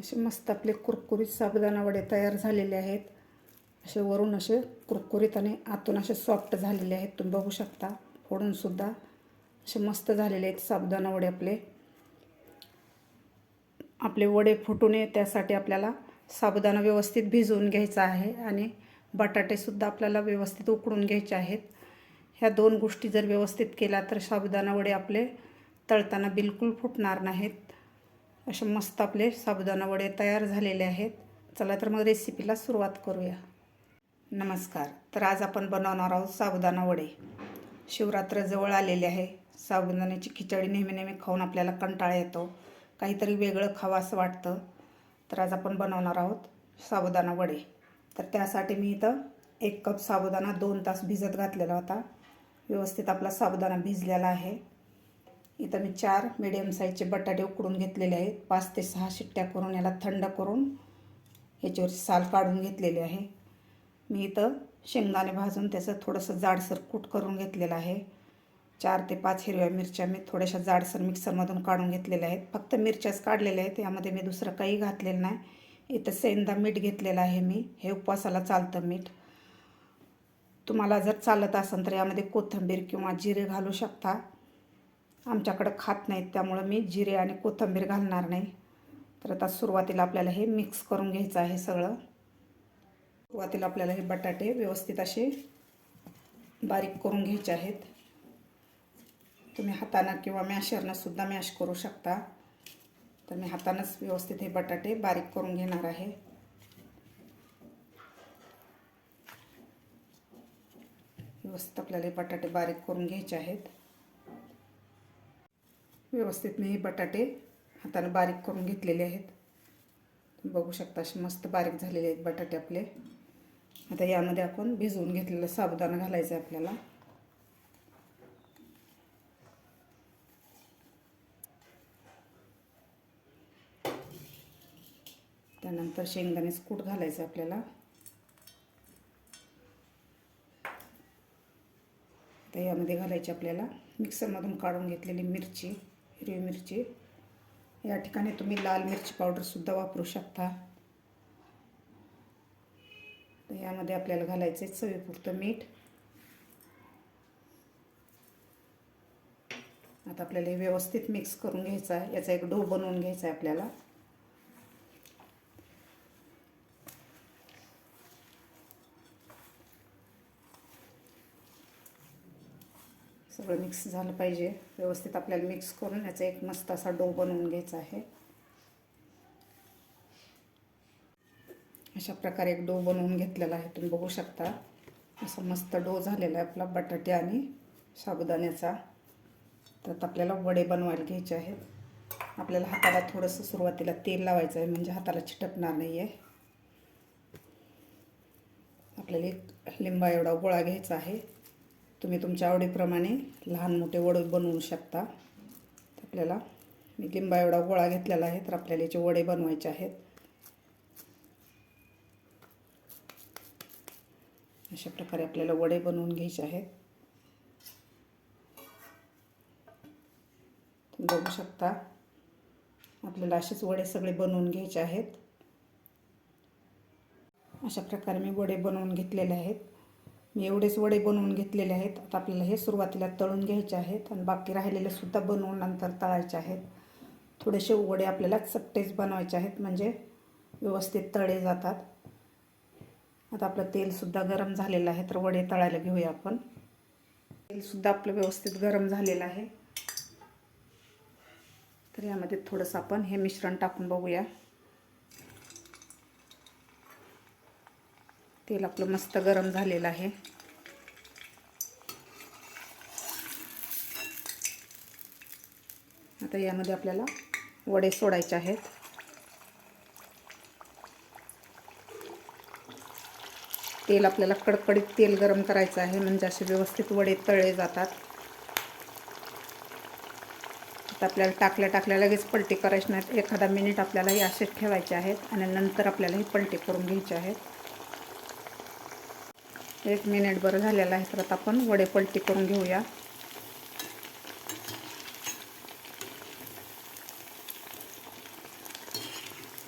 असे मस्त आपले कुरकुरीत साबुदाणा वडे तयार झालेले आहेत. असे वरून असे कुरकुरीत आणि आतून असे सॉफ्ट झालेले आहेत. तुम्ही बघू शकता फोडूनसुद्धा असे मस्त झालेले आहेत साबुदाणा वडे आपले. आपले वडे फुटू नये त्यासाठी आपल्याला साबुदाणा व्यवस्थित भिजवून घ्यायचा आहे आणि बटाटेसुद्धा आपल्याला व्यवस्थित उकडून घ्यायचे आहेत. ह्या दोन गोष्टी जर व्यवस्थित केल्या तर साबुदाणा वडे आपले तळताना बिलकुल फुटणार नाहीत. असे मस्त आपले साबुदाणा वडे तयार झालेले आहेत. चला तर मग रेसिपीला सुरुवात करूया. नमस्कार. तर आज आपण बनवणार आहोत साबुदाणा वडे शिवरात्र जवळ आलेले आहे. साबुदाण्याची खिचडी नेहमी नेहमी खाऊन आपल्याला कंटाळा येतो. काहीतरी वेगळं खावं असं वाटतं. तर आज आपण बनवणार आहोत साबुदाणा वडे तर त्यासाठी मी इथं एक कप साबुदाणा दोन तास भिजत घातलेला होता. व्यवस्थित आपला साबुदाणा भिजलेला आहे. इथं मी चार मिडियम साईजचे बटाटे उकडून घेतलेले आहेत. पाच ते सहा शिट्ट्या करून याला थंड करून ह्याच्यावर साल काढून घेतलेली आहे. मी इथं शेंगदाणे भाजून त्याचं थोडंसं जाडसर कूट करून घेतलेलं आहे. चार ते पाच हिरव्या मिरच्या मी थोड्याशा जाडसर मिक्सरमधून काढून घेतलेल्या आहेत. फक्त मिरच्याच काढलेल्या आहेत. यामध्ये मी दुसरं काही घातलेलं नाही. इथं सेंदा मीठ घेतलेलं आहे मी. हे उपवासाला चालतं मीठ. तुम्हाला जर चालत असेल तर यामध्ये कोथिंबीर किंवा जिरे घालू शकता. आमच्याकडं खात नाहीत त्यामुळं मी जिरे आणि कोथिंबीर घालणार नाही. तर आता सुरुवातीला आपल्याला हे मिक्स करून घ्यायचं आहे सगळं. सुरुवातीला आपल्याला हे बटाटे व्यवस्थित असे बारीक करून घ्यायचे आहेत. तुम्ही हातानं किंवा मॅशरनं सुद्धा मॅश करू शकता. तर मी हातानंच व्यवस्थित हे बटाटे बारीक करून घेणार आहे. व्यवस्थित आपल्याला हे बटाटे बारीक करून घ्यायचे आहेत. व्यवस्थित मी हे बटाटे हातानं बारीक करून घेतलेले आहेत. बघू शकता असे मस्त बारीक झालेले आहेत बटाटे आपले. आता यामध्ये आपण भिजवून घेतलेलं साबुदाणा घालायचं आहे आपल्याला. त्यानंतर शेंगदाणे कूट घालायचं आपल्याला. तर यामध्ये घालायची आपल्याला मिक्सरमधून काढून घेतलेली मिरची. हिरवी मिरची. या ठिकाणी तुम्ही लाल मिरची पावडरसुद्धा वापरू शकता. तर यामध्ये आपल्याला घालायचं आहे चवीपुरतं मीठ. आता आपल्याला हे व्यवस्थित मिक्स करून घ्यायचं आहे. याचा एक डो बनवून घ्यायचा आहे आपल्याला. सगळं मिक्स झालं पाहिजे. व्यवस्थित आपल्याला मिक्स करून याचा एक मस्त असा डो बनवून घ्यायचा आहे. अशा प्रकारे एक डो बनवून घेतलेला आहे. तुम्ही बघू शकता. असा मस्त डो झालेला आहे आपला बटाटे आणि साबुदाण्याचा. तर आपल्याला वडे बनवायला घ्यायचे आहेत. आपल्याला हाताला थोडंसं सुरुवातीला तेल लावायचं आहे म्हणजे हाताला चिटकणार नाही आहे आपल्याला एक लिंबा एवढा गोळा घ्यायचा आहे. तुम्ही तुमच्या आवडीप्रमाणे लहान मोठे वडे बनवू शकता. तर आपल्याला मी लिंबा एवढा गोळा घेतलेला आहे तर आपल्याला याचे वडे बनवायचे आहेत. अशा प्रकारे आपल्याला वडे बनवून घ्यायचे आहेत. तुम्ही बघू शकता आपल्याला असेच वडे सगळे बनवून घ्यायचे आहेत. अशा प्रकारे मी वडे बनवून घेतलेले आहेत. मी एवढेच वडे बनवून घेतलेले आहेत. आता आपल्याला हे सुरुवातीला तळून घ्यायचे आहेत आणि बाकी राहिलेले सुद्धा बनवून नंतर तळायचे आहेत. थोडेसे वडे आपल्याला चपटेच बनवायचे आहेत म्हणजे व्यवस्थित तळे जातात. आता आपलं तेलसुद्धा गरम झालेलं आहे तर वडे तळायला घेऊया आपण. तेलसुद्धा आपलं व्यवस्थित गरम झालेलं आहे. तर यामध्ये थोडंसं आपण हे मिश्रण टाकून बघूया. तेल आपलं मस्त गरम झालेलं आहे. आता यामध्ये आपल्याला वडे सोडायचे आहेत. तेल आपल्याला कडकडीत तेल गरम करायचं आहे म्हणजे असे व्यवस्थित वडे तळले जातात. आता आपल्याला टाकल्या टाकल्या लगेच पलटी करायची नाहीत एखादा मिनिट आपल्याला हे असेच ठेवायचे आहेत आणि नंतर आपल्याला हे पलटी करून घ्यायचे आहेत. एक मिनिट बरं झालेलं आहे तर आता आपण वडे पलटी करून घेऊया.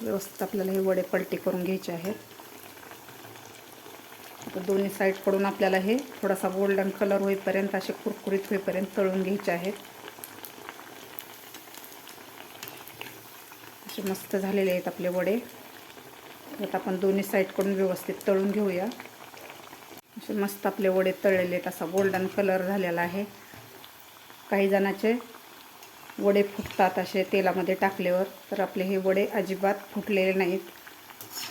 व्यवस्थित आपल्याला हे वडे पलटी करून घ्यायचे आहेत. आता दोन्ही साईडकडून आपल्याला हे थोडासा गोल्डन कलर होईपर्यंत असे कुरकुरीत होईपर्यंत तळून घ्यायचे आहेत. असे मस्त झालेले आहेत आपले वडे. आता आपण दोन्ही साईडकडून व्यवस्थित तळून घेऊया. असे मस्त आपले वडे तळलेले आहेत. असा गोल्डन कलर झालेला आहे. काही जणाचे वडे फुटतात असे तेलामध्ये टाकल्यावर तर आपले हे वडे अजिबात फुटलेले नाहीत.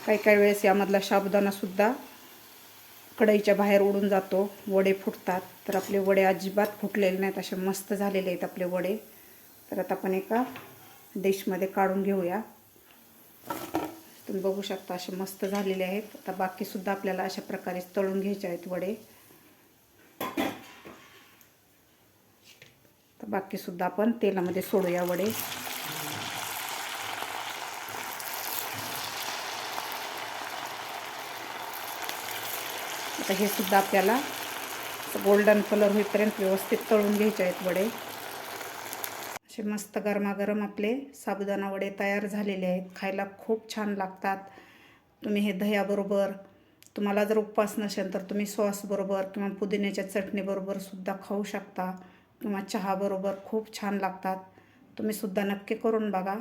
काही काही वेळेस यामधला साबुदाणासुद्धा कढईच्या बाहेर उडून जातो. वडे फुटतात तर आपले वडे अजिबात फुटलेले नाहीत. असे मस्त झालेले आहेत आपले वडे. तर आता आपण एका डिशमध्ये काढून घेऊया. तुम्ही बघू शकता असे मस्त झालेले आहेत. आता बाकीसुद्धा आपल्याला अशा प्रकारे तळून घ्यायचे आहेत वडे. तर बाकीसुद्धा आपण तेलामध्ये सोडूया वडे. आता हे सुद्धा आपल्याला गोल्डन कलर होईपर्यंत व्यवस्थित तळून घ्यायचे आहेत वडे. असे मस्त गरमागरम आपले साबुदाणा वडे तयार झालेले आहेत. खायला खूप छान लागतात. तुम्ही हे दह्याबरोबर तुम्हाला जर उपवास नसेल तर तुम्ही सॉसबरोबर किंवा पुदिन्याच्या चटणीबरोबर सुद्धा खाऊ शकता. किंवा चहाबरोबर खूप छान लागतात. तुम्ही सुद्धा नक्की करून बघा.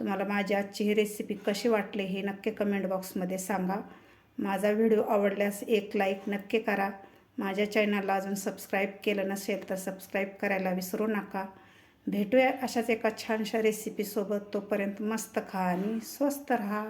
तुम्हाला माझी आजची ही रेसिपी कशी वाटली हे नक्की कमेंट बॉक्समध्ये सांगा. माझा व्हिडिओ आवडल्यास एक लाईक नक्की करा. माझ्या चॅनलला अजून सबस्क्राईब केलं नसेल तर सबस्क्राईब करायला विसरू नका. भेटूया अशाच एका छानशा रेसिपीसोबत तोपर्यंत मस्त खा आणि स्वस्त राहा.